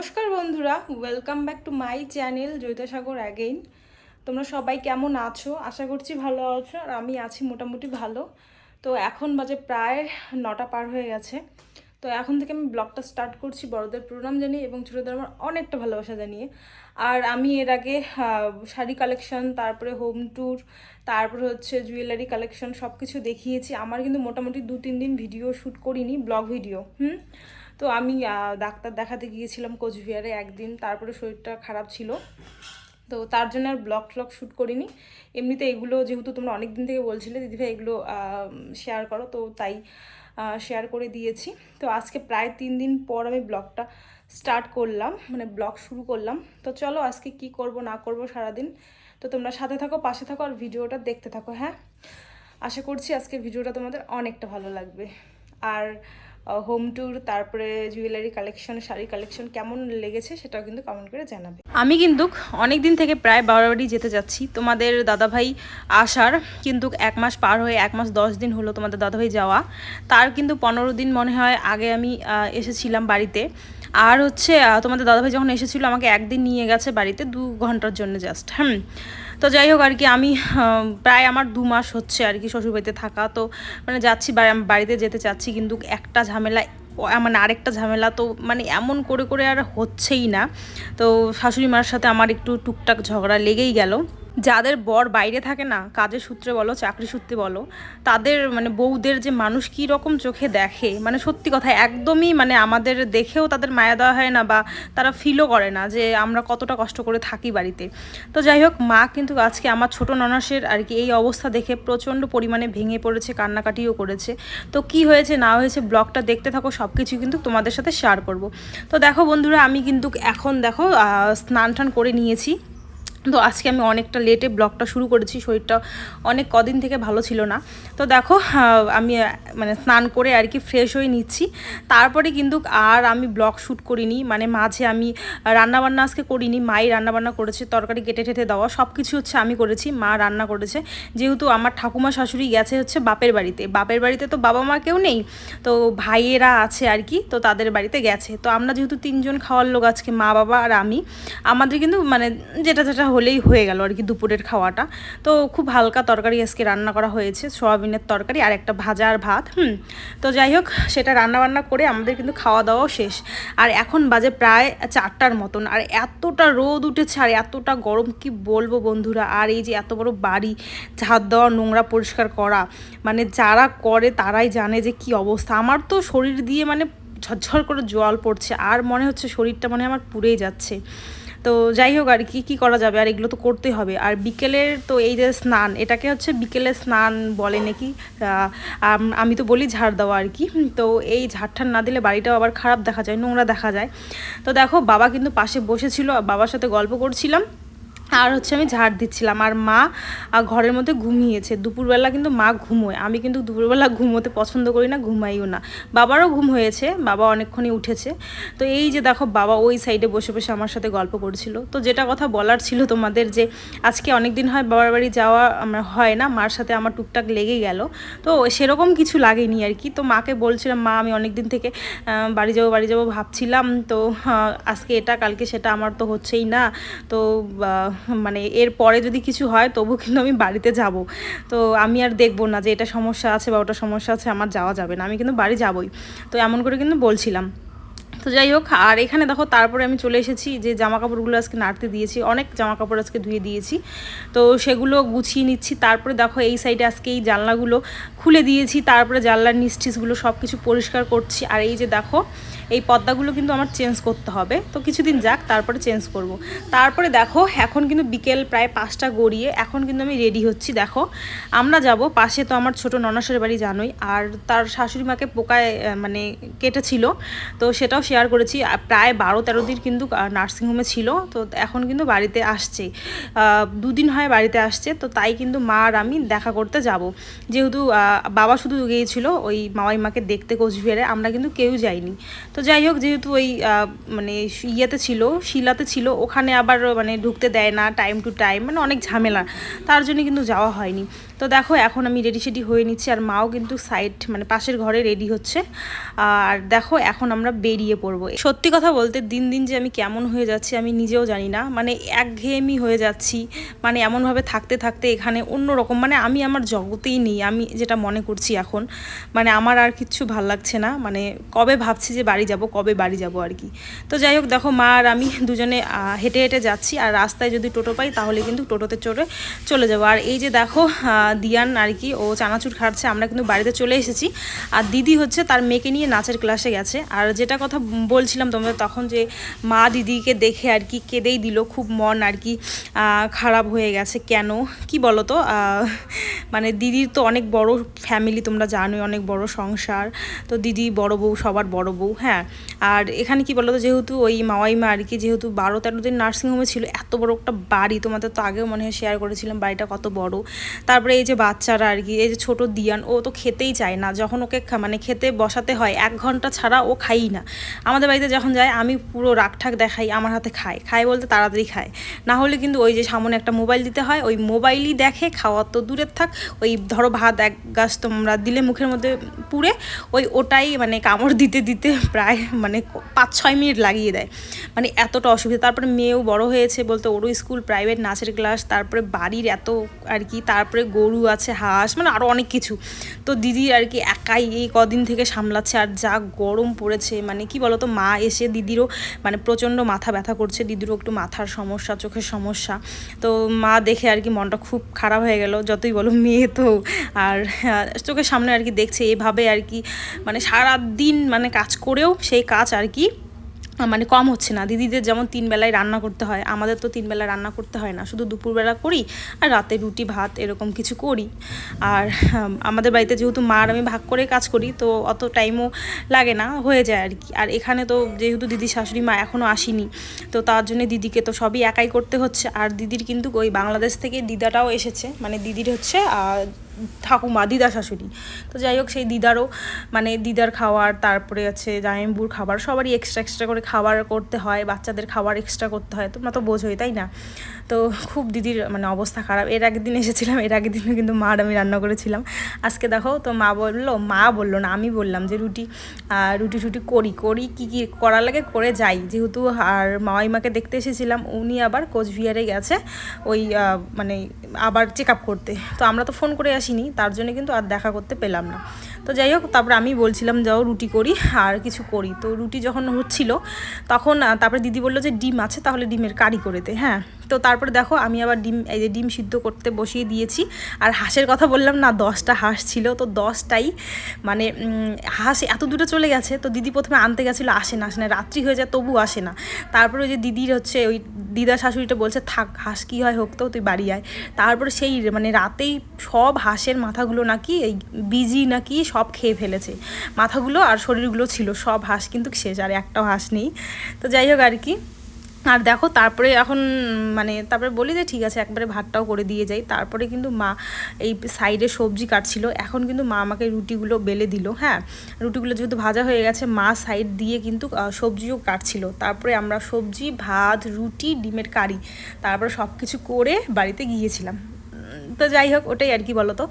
Welcome back to my channel Joitasagar again তোমরা সবাই কেমন আছো? আশা করছি ভালো আছো, আর আমি আছি মোটামুটি ভালো। তো এখন বাজে প্রায় নটা পার হয়ে গেছে। তো এখন থেকে আমি ব্লগটা স্টার্ট করছি বড়দের প্রণাম জানিয়ে এবং ছোটোদের আমার অনেকটা ভালোবাসা জানিয়ে। আর আমি এর আগে শাড়ি কালেকশন তারপরে হোম ট্যুর তারপরে হচ্ছে জুয়েলারি কালেকশন সব কিছু দেখিয়েছি। আমার কিন্তু মোটামুটি দু তিন দিন ভিডিও শ্যুট করিনি ব্লগ ভিডিও হুম? তো আমি ডাক্তার দেখাতে গিয়েছিলাম কোচবিহারে একদিন, তারপরে শরীরটা খারাপ ছিল। তো তার জন্য আর ব্লগ ট্লগ শ্যুট করিনি। এমনিতে এগুলো যেহেতু তোমরা অনেক দিন থেকে বলছিলে, দিদিভাই এগুলো শেয়ার করো, তো তাই শেয়ার করে দিয়েছি। তো আজকে প্রায় তিন দিন পর আমি ব্লগটা স্টার্ট করলাম মানে ব্লগ শুরু করলাম। তো চলো আজকে কি করব, না করব সারাদিন। তো তোমরা সাথে থাকো, পাশে থাকো আর ভিডিওটা দেখতে থাকো হ্যাঁ? আশা করছি আজকে ভিডিওটা তোমাদের অনেকটা ভালো লাগবে। আর হোম ট্যুর তারপরে জুয়েলারি কালেকশন শাড়ি কালেকশন কেমন লেগেছে সেটাও কিন্তু কমেন্ট করে জানাবে। আমি কিন্তু অনেক দিন থেকে প্রায় বারোবারই যেতে যাচ্ছি। তোমাদের দাদাভাই আসার কিন্তু এক মাস পার হয়ে এক মাস দশ দিন হলো তোমাদের দাদাভাই যাওয়া। তার কিন্তু পনেরো দিন মনে হয় আগে আমি এসেছিলাম বাড়িতে। আর হচ্ছে তোমাদের দাদাভাই যখন এসেছিল আমাকে একদিন নিয়ে গেছে বাড়িতে, দু ঘণ্টার জন্য জাস্ট হুম। তো যাই হোক আর কি, আমি প্রায় আমার দু মাস হচ্ছে আর কি শ্বশুরবাড়িতে থাকা। তো মানে যাচ্ছি বাড়িতে যেতে চাচ্ছি কিন্তু একটা ঝামেলা মানে আরেকটা ঝামেলা তো মানে এমন করে করে আর হচ্ছেই না। তো শাশুড়ি মার সাথে আমার একটু টুকটাক ঝগড়া লেগেই গেল। যাদের বর বাইরে থাকে না, কাজের সূত্রে বলো, চাকরি সূত্রে বলো, তাদের মানে বউদের যে মানুষ কী রকম চোখে দেখে মানে সত্যি কথা, একদমই মানে আমাদের দেখেও তাদের মায়া দেওয়া হয় না বা তারা ফিলও করে না যে আমরা কতটা কষ্ট করে থাকি বাড়িতে। তো যাই হোক, মা কিন্তু আজকে আমার ছোট ননাসের আর কি এই অবস্থা দেখে প্রচণ্ড পরিমাণে ভেঙে পড়েছে, কান্নাকাটিও করেছে। তো কি হয়েছে, না হয়েছে, ব্লগটা দেখতে থাকো সব কিছু কিন্তু তোমাদের সাথে শেয়ার করব। তো দেখো বন্ধুরা, আমি কিন্তু এখন দেখো স্নান টান করে নিয়েছি। তো আজকে আমি অনেকটা লেটে ব্লগটা শুরু করেছি, শরীরটা অনেক কদিন থেকে ভালো ছিল না। তো দেখো আমি মানে স্নান করে আর কি ফ্রেশ হয়ে নিচ্ছি। তারপরে কিন্তু আর আমি ব্লগ শ্যুট করিনি মানে মাঝে আমি রান্নাবান্না আজকে করিনি, মাই রান্নাবান্না করেছে, তরকারি কেটে টেটে দেওয়া সব কিছু হচ্ছে আমি করেছি, মা রান্না করেছে। যেহেতু আমার ঠাকুমা শাশুড়ি গেছে হচ্ছে বাপের বাড়িতে বাপের বাড়িতে তো বাবা মা কেউ নেই, তো ভাইয়েরা আছে আর কি, তো তাদের বাড়িতে গেছে। তো আমরা যেহেতু তিনজন খাওয়ার লোক আজকে মা, বাবা আর আমি, আমাদের কিন্তু মানে যেটা যেটা হলেই হয়ে গেল আর কি দুপুরের খাওয়াটা। তো খুব হালকা তরকারি আজকে রান্না করা হয়েছে, সোয়াবিনের তরকারি আর একটা ভাজা আর ভাত, হুম। তো যাই হোক, সেটা রান্না বান্না করে আমাদের কিন্তু খাওয়া দাওয়াও শেষ। আর এখন বাজে প্রায় চারটার মতন, আর এতটা রোদ উঠেছে আর এতটা গরম, কি বলব বন্ধুরা? আর এই যে এত বড় বাড়ি ঝাঁত দেওয়া, নোংরা পরিষ্কার করা মানে যারা করে তারাই জানে যে কি অবস্থা। আমার তো শরীর দিয়ে মানে ঝরঝর করে জল পড়ছে, আর মনে হচ্ছে শরীরটা মানে আমার পুড়েই যাচ্ছে। তো যাই হোক আর কি, কী করা যাবে? আর এগুলো তো করতেই হবে। আর বিকেলের তো এই যে স্নান, এটাকে হচ্ছে বিকেলের স্নান বলে নাকি? আমি তো বলি ঝাড় দেওয়া আর কি। তো এই ঝাড় না দিলে বাড়িটাও আবার খারাপ দেখা যায়, নোংরা দেখা যায়। তো দেখো, বাবা কিন্তু পাশে বসেছিল, বাবার সাথে গল্প করছিলাম। আর হচ্ছে আমি ঝাড় দিচ্ছিলাম। আর মা ঘরের মধ্যে ঘুমিয়েছে। দুপুরবেলা কিন্তু মা ঘুমোয়। আমি কিন্তু দুপুরবেলা ঘুমোতে পছন্দ করি না, ঘুমাইও না। বাবারও ঘুম হয়েছে, বাবা অনেকক্ষণই উঠেছে। তো এই যে দেখো, বাবা ওই সাইডে বসে বসে আমার সাথে গল্প করছিল। তো যেটা কথা বলার ছিল তোমাদের যে, আজকে অনেক দিন হয় বাবার বাড়ি যাওয়া আমার হয় না। মার সাথে আমার টুকটাক লেগে গেল। তো সেরকম কিছু লাগেনি আর কি। তো মাকে বলছিলাম, মা, আমি অনেক দিন থেকে বাড়ি যাব বাড়ি যাব ভাবছিলাম। তো আজকে এটা, কালকে সেটা আমার তো হচ্ছেই না। তো মানে এর পরে যদি কিছু হয়, তবু কিন্তু আমি বাড়িতে যাব। তো আমি আর দেখব না যে এটা সমস্যা আছে বা ওটা সমস্যা আছে, আমার যাওয়া যাবে না। আমি কিন্তু বাড়ি যাবই। তো এমন করে কিন্তু বলছিলাম। তো যাই হোক, আর এখানে দেখো তারপরে আমি চলে এসেছি যে জামা কাপড়গুলো আজকে নাড়তে দিয়েছি, অনেক জামা কাপড় আজকে ধুয়ে দিয়েছি। তো সেগুলো গুছিয়ে নিচ্ছি, তারপরে দেখো এই সাইডে আজকে এই জানলাগুলো খুলে দিয়েছি, তারপরে জানলার নিস্টিসগুলো সব কিছু পরিষ্কার করছি। আর এই যে দেখো, এই পর্দাগুলো কিন্তু আমার চেঞ্জ করতে হবে। তো কিছুদিন যাক, তারপরে চেঞ্জ করব। তারপরে দেখো, এখন কিন্তু বিকেল প্রায় পাঁচটা গড়িয়ে এখন কিন্তু আমি রেডি হচ্ছি। দেখো, আমরা যাব পাশে তো আমার ছোট ননাসের বাড়ি, জানোই। আর তার শাশুড়ি মাকে পোকায় মানে কেটেছিল। তো সেটাও শেয়ার করেছি। প্রায় বারো তেরো দিন কিন্তু নার্সিংহোমে ছিল। তো এখন কিন্তু বাড়িতে আসছে। দুদিন হয় বাড়িতে আসছে। তো তাই কিন্তু মা আর আমি দেখা করতে যাব। যেহেতু বাবা শুধু গিয়েছিল, ওই মামাই মাকে দেখতে কোচবিহারে। আমরা কিন্তু কেউ যাইনি। তো যাই হোক, যেহেতু ওই মানে ইয়েতে ছিল, শিলাতে ছিল, ওখানে আবার মানে ঢুকতে দেয় না টাইম টু টাইম মানে অনেক ঝামেলা। তার জন্য কিন্তু যাওয়া হয়নি। তো দেখো, এখন আমি রেডি সেডি হয়ে নিচ্ছি, আর মাও কিন্তু সাইড মানে পাশের ঘরে রেডি হচ্ছে। আর দেখো, এখন আমরা বেরিয়ে পড়ব। সত্যি কথা বলতে দিন দিন যে আমি কেমন হয়ে যাচ্ছি আমি নিজেও জানি না। মানে একঘেয়েমি হয়ে যাচ্ছি। মানে এমনভাবে থাকতে থাকতে এখানে অন্যরকম। মানে আমি আমার জগতেই নেই। আমি যেটা মনে করছি এখন মানে আমার আর কিচ্ছু ভালো লাগছে না। মানে কবে ভাবছি যে বাড়ি যাব, কবে বাড়ি যাব আর কি। তো যাই হোক, দেখো মা আর আমি দুজনে হেঁটে হেঁটে যাচ্ছি। আর রাস্তায় যদি টোটো পাই, তাহলে কিন্তু টোটোতে চড়ে চলে যাব। আর এই যে দেখো দিয়ান আর কি, ও চানাচুর খাচ্ছে আমরা কিন্তু বাড়িতে চলে এসেছি। আর দিদি হচ্ছে তার মেয়েকে নিয়ে নাচের ক্লাসে গেছে। আর যেটা কথা বলছিলাম তোমাদের তখন যে মা দিদিকে দেখে আর কি কেঁদেই দিল, খুব মন আর কি খারাপ হয়ে গেছে। কেন? কি বলো তো মানে দিদির তো অনেক বড় ফ্যামিলি তোমরা জানোই, অনেক বড় সংসার। তো দিদি বড় বউ, সবার বড় বউ হ্যাঁ? আর এখানে কি বলো তো যেহেতু ওই মাওয়াইমা আর কি, যেহেতু বারো তেরো দিন নার্সিংহোমে ছিল, এত বড় একটা বাড়ি, তোমাদের তো আগেও মনে হয় শেয়ার করেছিলাম, বাড়িটা কত বড়। তারপরে এই যে বাচ্চারা আর কি, এই যে ছোট দিয়ান, ও তো খেতেই চায় না। যখন ওকে মানে খেতে বসাতে হয়, এক ঘণ্টা ছাড়া ও খাই না। আমাদের বাড়িতে যখন যায়, আমি পুরো রাগঠাক দেখাই, আমার হাতে খায়। খায় বলতে তাড়াতাড়ি খায়। না হলে কিন্তু ওই যে সামনে একটা মোবাইল দিতে হয়, ওই মোবাইলই দেখে, খাওয়া তো দূরের থাক। ওই ধরো ভাত এক গাছ তোমরা দিলে মুখের মধ্যে পুড়ে, ওই ওটাই মানে কামড় দিতে দিতে প্রায় মানে পাঁচ ছয় মিনিট লাগিয়ে দেয়। মানে এতটা অসুবিধা। তারপরে মেয়েও বড় হয়েছে বলতে ওরও স্কুল প্রাইভেট, নাচের ক্লাস, তারপরে বাড়ির এত আর কি, তারপরে গরু আছে, হাঁস মানে আরও অনেক কিছু। তো দিদি আর কি একাই এই কদিন থেকে সামলাচ্ছে, আর যা গরম পড়েছে মানে কি বলতো, মা এসে দিদিরও মানে প্রচণ্ড মাথা ব্যথা করছে, দিদিরও একটু মাথার সমস্যা, চোখের সমস্যা। তো মা দেখে আর কি মনটা খুব খারাপ হয়ে গেল, যতই বলো মেয়ে তো। আর চোখের সামনে আর কি দেখছে, এভাবে আর কি মানে সারা দিন মানে কাজ করেও সেই কাজ আর কি মানে কম হচ্ছে না। দিদিদের যেমন তিন বেলায় রান্না করতে হয়, আমাদের তো তিন বেলা রান্না করতে হয় না। শুধু দুপুরবেলা করি আর রাতে রুটি, ভাত এরকম কিছু করি। আর আমাদের বাড়িতে যেহেতু মা আর আমি ভাগ করে কাজ করি, তো অত টাইমও লাগে না, হয়ে যায় আর কি। আর এখানে তো যেহেতু দিদি শাশুড়ি মা এখনও আসেনি, তো তার জন্য দিদিকে তো সবই একাই করতে হচ্ছে। আর দিদির কিন্তু ওই বাংলাদেশ থেকে দিদাটাও এসেছে মানে দিদির হচ্ছে ঠাকুমা, দিদা শাশুড়ি। তো যাই হোক, সেই দিদারও মানে দিদার খাওয়ার, তারপরে আছে জামাইবুর খাবার, সবারই এক্সট্রা এক্সট্রা করে খাবার করতে হয়, বাচ্চাদের খাবার এক্সট্রা করতে হয়, তোমরা তো বোঝোই, তাই না? তো খুব দিদির মানে অবস্থা খারাপ। এর আগের দিন এসেছিলাম, এর আগের দিনও কিন্তু মা আর আমি রান্না করেছিলাম। আজকে দেখো, তো মা বলল মা বলল না, আমি বললাম যে রুটি রুটি টুটি করি করি, কি কি করা লাগে, করে যাই। যেহেতু আর মাওয়াইমাকে দেখতে এসেছিলাম, উনি আবার কোচবিহারে গেছে, ওই মানে আবার চেক আপ করতে। তো আমরা তো ফোন করে আসিনি, তার জন্য কিন্তু আর দেখা করতে পেলাম না। তো যাই হোক, তারপরে আমি বলছিলাম, যাও রুটি করি, আর কিছু করি। তো রুটি যখন হচ্ছিল, তখন তারপরে দিদি বলল যে ডিম আছে, তাহলে ডিমের কারি করে দে হ্যাঁ। তো তারপরে দেখো আমি আবার ডিম, এই যে ডিম সিদ্ধ করতে বসিয়ে দিয়েছি। আর হাঁসের কথা বললাম না, দশটা হাঁস ছিল, তো দশটাই মানে হাঁস এত দূরে চলে গেছে, তো দিদি প্রথমে আনতে গেছিল, আসে না আসে না, রাত্রি হয়ে যায় তবু আসে না। তারপরে ওই যে দিদির হচ্ছে, ওই দিদা শাশুড়িটা বলছে, থাক, হাঁস কী হয় হোক তো, তুই বাড়ি আয়। তারপরে সেই মানে রাতেই সব হাঁসের মাথাগুলো নাকি, এই বিজি নাকি সব খেয়ে ফেলেছে। মাথাগুলো আর শরীরগুলো ছিল, সব হাঁস কিন্তু শেষ আর একটাও হাঁস নেই। তো যাই হোক আর কি। আর দেখো, তারপরে এখন মানে তারপরে বলি যে ঠিক আছে, একবারে ভাতটাও করে দিয়ে যাই। তারপরে কিন্তু মা এই সাইডে সবজি কাটছিল। এখন কিন্তু মা আমাকে রুটিগুলো বেলে দিল হ্যাঁ? রুটিগুলো যেহেতু ভাজা হয়ে গেছে, মা সাইড দিয়ে কিন্তু সবজিও কাটছিল। তারপরে আমরা সবজি, ভাত, রুটি, ডিমের কারি, তারপরে সব কিছু করে বাড়িতে গিয়েছিলাম। তো যাই হোক, ওটাই আর কি বলো তো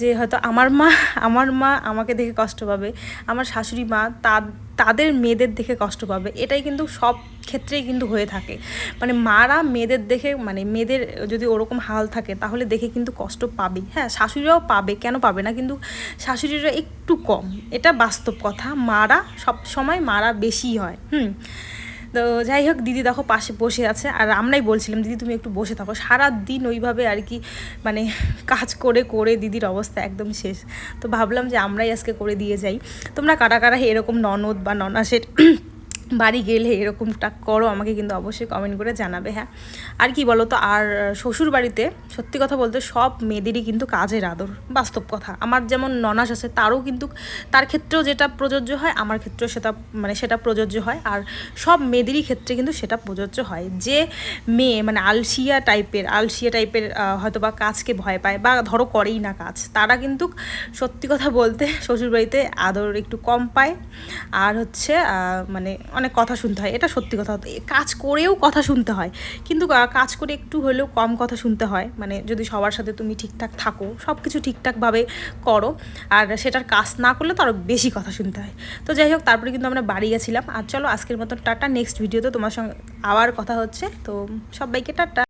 যে হয়তো আমার মা আমার মা আমাকে দেখে কষ্ট পাবে, আমার শাশুড়ি মা তা, তাদের মেয়েদের দেখে কষ্ট পাবে, এটাই কিন্তু সব ক্ষেত্রেই কিন্তু হয়ে থাকে। মানে মারা মেয়েদের দেখে মানে মেয়েদের যদি ওরকম হাল থাকে, তাহলে দেখে কিন্তু কষ্ট পাবে হ্যাঁ শাশুড়িরাও পাবে, কেন পাবে না? কিন্তু শাশুড়িরা একটু কম, এটা বাস্তব কথা। মারা সব সময় মারা বেশি হয়, হুম? তো যাই হোক, দিদি দেখো পাশে বসে আছে। আর আমরাই বলছিলাম, দিদি, তুমি একটু বসে থাকো। সারা দিন ওইভাবে আর কি মানে কাজ করে করে দিদির অবস্থা একদম শেষ। তো ভাবলাম যে আমরাই আজকে করে দিয়ে যাই। তোমরা কারা কারা এরকম ননদ বা ননাসের বাড়ি গেলে এরকমটা করো, আমাকে কিন্তু অবশ্যই কমেন্ট করে জানাবে হ্যাঁ। আর কি বলো তো আর শ্বশুর বাড়িতে সত্যি কথা বলতে সব মেয়েদেরই কিন্তু কাজের আদর, বাস্তব কথা। আমার যেমন ননাস আছে, তারও কিন্তু তার ক্ষেত্রেও যেটা প্রযোজ্য হয়, আমার ক্ষেত্রেও সেটা মানে সেটা প্রযোজ্য হয়। আর সব মেয়েদেরই ক্ষেত্রে কিন্তু সেটা প্রযোজ্য হয়। যে মেয়ে মানে আলসিয়া টাইপের আলসিয়া টাইপের হয়তো বা কাজকে ভয় পায় বা ধরো করেই না কাজ, তারা কিন্তু সত্যি কথা বলতে শ্বশুরবাড়িতে আদর একটু কম পায়। আর হচ্ছে মানে অনেক কথা শুনতে হয়, এটা সত্যি কথা। কাজ করেও কথা শুনতে হয়, কিন্তু কাজ করে একটু হলেও কম কথা শুনতে হয়। মানে যদি সবার সাথে তুমি ঠিকঠাক থাকো সব কিছু ঠিকঠাকভাবে করো, আর সেটার কাজ না করলে তো আরও বেশি কথা শুনতে হয়। তো যাই হোক, তারপরে কিন্তু আমরা বাড়ি গেছিলাম। আর চলো আজকের মতন টাটা, নেক্সট ভিডিওতে তোমার সঙ্গে আবার কথা হচ্ছে। তো সবাইকে টাটা।